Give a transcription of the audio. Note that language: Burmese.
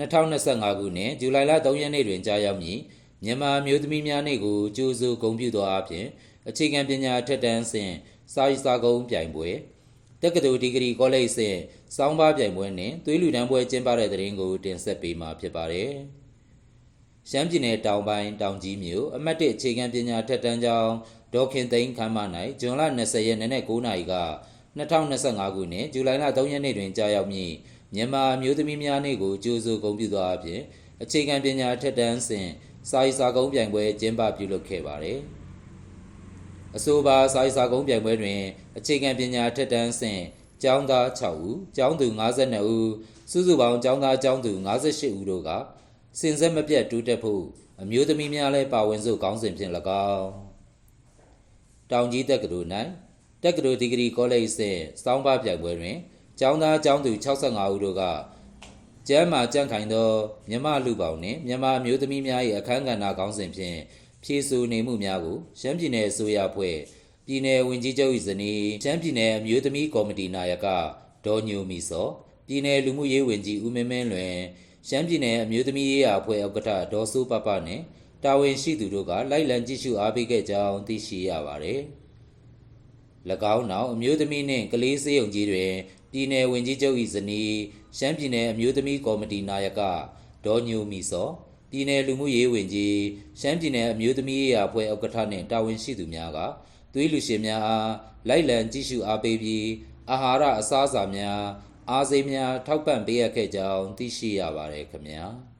2025ခုနှစ်ဇူလိုင်လ3ရက်နေ့တွင်ကြာရောက်မည်မြန်မာမျိုးသမီးများနေ့ကိုကြိုးစိုးဂုဏ်ပြုသောအပြင်အခြေခံပညာထက်တန်းစဉ်စာရေးစာကုန်းပြိုင်ပွဲတက္ကသိုလ်ဒီဂရီကောလိပ်စဉ်စောင်းပါပြိုင်ပွဲနှင့်သွေးလူတန်းပွဲကျင်းပတဲ့တဲ့ရင်ကိုတင်ဆက်ပေးမှာဖြစ်ပါတယ်။ရှမ်းပြည်နယ်တောင်ပိုင်းတောင်ကြီးမြို့အမှတ်၁အခြေခံပညာထက်တန်းကျောင်းဒေါခင်သိန်းခမ်းမ၌ဇွန်လ20ရက်နေ့နဲ့9နာရီက2025ခုနှစ်ဇူလိုင်လ3ရက်နေ့တွင်ကြာရောက်မည့် မြန်မာမျိုးသမီးများနေ့ကိုကြိုးစိုးဂုဏ်ပြုသောအပြင်အခြေခံပညာထက်တန်းစဉ်စာရေးစာကုန်းပြိုင်ပွဲကျင်းပပြုလုပ်ခဲ့ပါတယ်။အဆိုပါစာရေးစာကုန်းပြိုင်ပွဲတွင် အခြေခံပညာထက်တန်းစဉ်ကျောင်းသား6ဦး၊ကျောင်းသူ52ဦးစုစုပေါင်းကျောင်းသားကျောင်းသူ58ဦးတို့ကစင်ဆက်မပြတ်တိုးတက်ဖို့အမျိုးသမီးများလည်းပါဝင်စို့ခေါင်းစဉ်ဖြင့်၎င်းတောင်ကြီးတက္ကသိုလ်၌တက္ကသိုလ်ဒီဂရီကောလိပ်စဉ်စောင်းပါပြိုင်ပွဲတွင် ကျောင်းသားကျောင်းသူ65ဦးတို့ကကျမ်းမာကြန့်ခိုင်သောမြမလူပေါင်းနှင့်မြမအမျိုးသမီးများ၏အခမ်းကဏ္ဍခေါင်းစဉ်ဖြင့်ဖြည့်ဆို့နေမှုများကိုရှမ်းပြည်နယ်အစိုးရအဖွဲ့ပြည်내ဝင်ကြီးချုပ်၏ဇနီးရှမ်းပြည်နယ်အမျိုးသမီးကော်မတီနာယကဒေါ်ညိုမီစောပြည်내လူမှုရေးဝန်ကြီးဦးမင်းမင်းလွင်ရှမ်းပြည်နယ်အမျိုးသမီးရေးရာအဖွဲ့ဥက္ကဋ္ဌဒေါ်စိုးပပနှင့်တာဝန်ရှိသူတို့ကလိုက်လံကြည့်ရှုအားပေးခဲ့ကြောင်းသိရှိရပါသည်၎ င်းနောက်အမျိုးသမီးနှင့်ကလေးစေးရုံကြီးတွင်ပြည်내ဝင်ကြီးချုပ်၏ဇနီးရှမ်းပြည်နယ်အမျိုးသမီးကော်မတီနာယကဒေါ်ညိုမီစောပြည်내လူမှုရေးဝန်ကြီးရှမ်းပြည်နယ်အမျိုးသမီးရေးရာအဖွဲ့ဥက္ကဋ္ဌနှင့်တာဝန်ရှိသူများကသွေးလူရှင်များအားလိုက်လံကြည့်ရှုအားပေးပြီးအာဟာရအစားအစာများအားစိမ်းများထောက်ပံ့ပေးရခဲ့ကြောင်းသိရှိရပါတယ်ခင်ဗျာ။